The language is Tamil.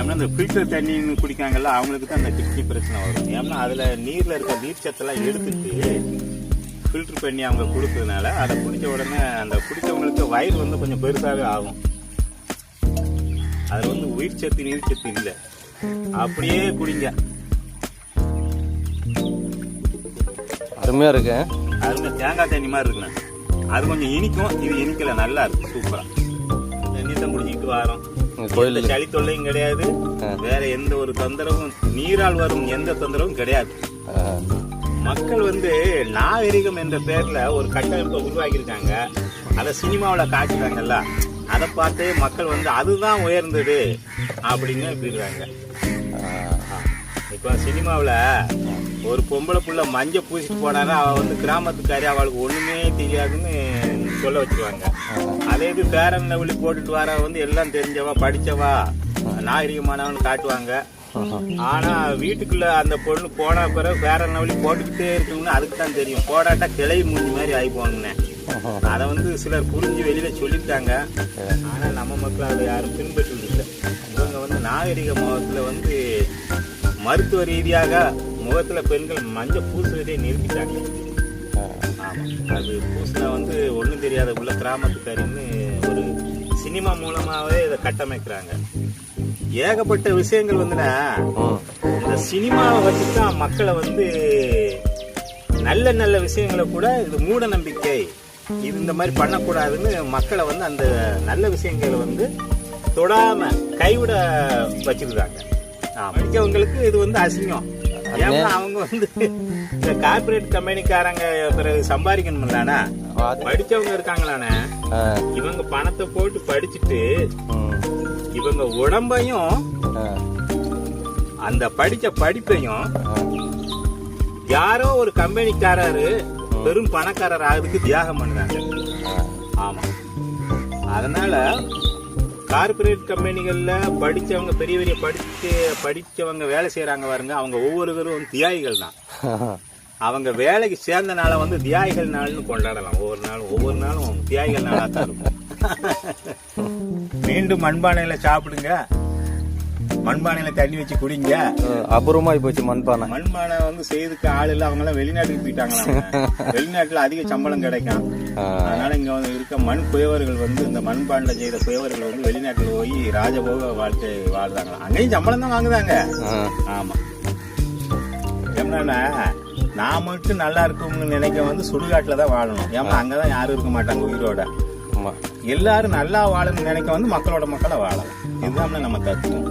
ஏன்னா இந்த ஃபில்டர் தண்ணி குடிக்காங்கல்ல அவங்களுக்கு தான் அந்த கிட்னி பிரச்சனை வரும். ஏன்னா அதுல நீர்ல இருக்க நீர் சத்தெல்லாம் எடுத்துட்டு ஃபில்டர் பண்ணி அவங்க கொடுக்கறதுனால அதை குடிச்ச உடனே அந்த குடிச்சவங்களுக்கு வயிறு வந்து கொஞ்சம் பெருசாவே ஆகும். அதுல வந்து உயிர் சத்து நீர் சத்து இல்லை. அப்படியே குடிங்க. அருமையா இருக்கு. அது வந்து தேங்காய் தண்ணி மாதிரி இருக்குண்ணே. அது கொஞ்சம் இனிக்கும் இது இனிக்கல நல்லா இருக்கு சூப்பரா. தண்ணி தான் குடிச்சிட்டு வரோம். கோயில் சளி தொல்லையும் கிடையாது. வேற எந்த ஒரு தொந்தரவும் நீரால் வரும் எந்த தொந்தரவும் கிடையாது. மக்கள் வந்து நாகரிகம் என்ற பேர்ல ஒரு கட்டமைப்பை உருவாக்கியிருக்காங்க. அதை சினிமாவில் காட்டுறாங்கல்ல. அதை பார்த்து மக்கள் வந்து அதுதான் உயர்ந்தது அப்படின்னு சொல்லிடுறாங்க ஆ, இப்போ சினிமாவில் ஒரு பொம்பளை புள்ள மஞ்சள் பூசிட்டு போனானா அவள் வந்து கிராமத்துக்காரி அவளுக்கு ஒண்ணுமே தெரியாதுன்னு சொல்ல வச்சிருவாங்க. அதே இது பேரன் லெவலி போட்டுட்டு வர வந்து எல்லாம் தெரிஞ்சவா படிச்சவா நாகரிகமானவன் காட்டுவாங்க. ஆனா வீட்டுக்குள்ள அந்த பொண்ணு போன பிறகு பேரன் லெவலி போட்டுக்கிட்டே இருக்கணும்னு அதுக்கு தான் தெரியும். போடாட்டா கிளை மூஞ்சி மாதிரி ஆகி அதை வந்து சிலர் புரிஞ்சு வெளியில சொல்லிட்டாங்க. ஆனா நம்ம மக்கள் அதை யாரும் பின்பற்றுவது இல்லை இவங்க வந்து நாகரிக முகத்துல வந்து மருத்துவ ரீதியாக முகத்துல பெண்கள் மஞ்சள் பூசுறதே நிறுத்திட்டாங்க. அது பூசினா வந்து ஒண்ணும் தெரியாத உள்ள கிராமத்துக்காரின்னு ஒரு சினிமா மூலமாவே இதை கட்டமைக்கிறாங்க. ஏகப்பட்ட விஷயங்கள் வந்துன்னா. இந்த சினிமாவை வச்சு தான் மக்களை வந்து நல்ல நல்ல விஷயங்களை கூட இது மூட நம்பிக்கை இது இந்த மாதிரி பண்ணக்கூடாதுன்னு மக்களை வந்து அந்த நல்ல விஷயங்களை வந்து தொடாம கைவிட வச்சிருக்காங்க. படிச்சவங்களுக்கு இது வந்து அசிங்கம். ஏன்னா அவங்க வந்து இந்த கார்பரேட் கம்பெனிக்காரங்க பிறகு சம்பாதிக்கணும்லானா அது- படிச்சவங்க இருக்காங்களானே ஆ, இவங்க பணத்தை போட்டு படிச்சுட்டு இவங்க உடம்பையும் அந்த படிச்ச படிப்பையும். யாரோ ஒரு கம்பெனிக்காரரு பெரும் பணக்காரர் ஆகுதுக்கு தியாகம் பண்ணுறாங்க. ஆமா. அதனால கார்பரேட் கம்பெனிகள்ல படிச்சவங்க பெரிய பெரிய படிச்சு படிச்சவங்க வேலை செய்யறாங்க பாருங்க அவங்க ஒவ்வொருத்தரும் தியாகிகள் தான். அவங்க வேலைக்கு சேர்ந்த நாளை வந்து தியாகிகள் நாள்னு கொண்டாடலாம். ஒவ்வொரு நாளும் ஒவ்வொரு நாளும் தியாகிகள் நாளா தான் இருக்கும். மீண்டும் மண்பானையில சாப்பிடுங்க. மண்பானையில தண்ணி வச்சு குடிங்க. அபூர்வமாயி போச்சு மண்பானை. மண்பானை வந்து செய்யறதுக்கு ஆள் இல்ல. அவங்க எல்லாம் வெளிநாட்டுக்கு போயிட்டாங்களாம். வெளிநாட்டுல அதிக சம்பளம் கிடைக்கும். அதனால இங்க வந்து இருக்க மண் குயவர்கள் வந்து இந்த மண்பாண்ட செய்த குயவர்கள் வந்து வெளிநாட்டுல போய் ராஜபோக வாழ்க்கை வாழ்றாங்களாம் அங்கேயும் சம்பளம் தான் வாங்குதாங்க. ஆமா. என்னன்னா நான் மட்டும் நல்லா இருக்கும்னு நினைக்க வந்து சுடுகாட்டுல தான் வாழணும். ஏன்னா அங்கதான் யாரும் இருக்க மாட்டாங்க உயிரோட. எல்லாரும் நல்லா வாழணும்னு நினைக்க வந்து மக்களோட மக்களை வாழலாம். இதுதான் நம்ம தத்துவம்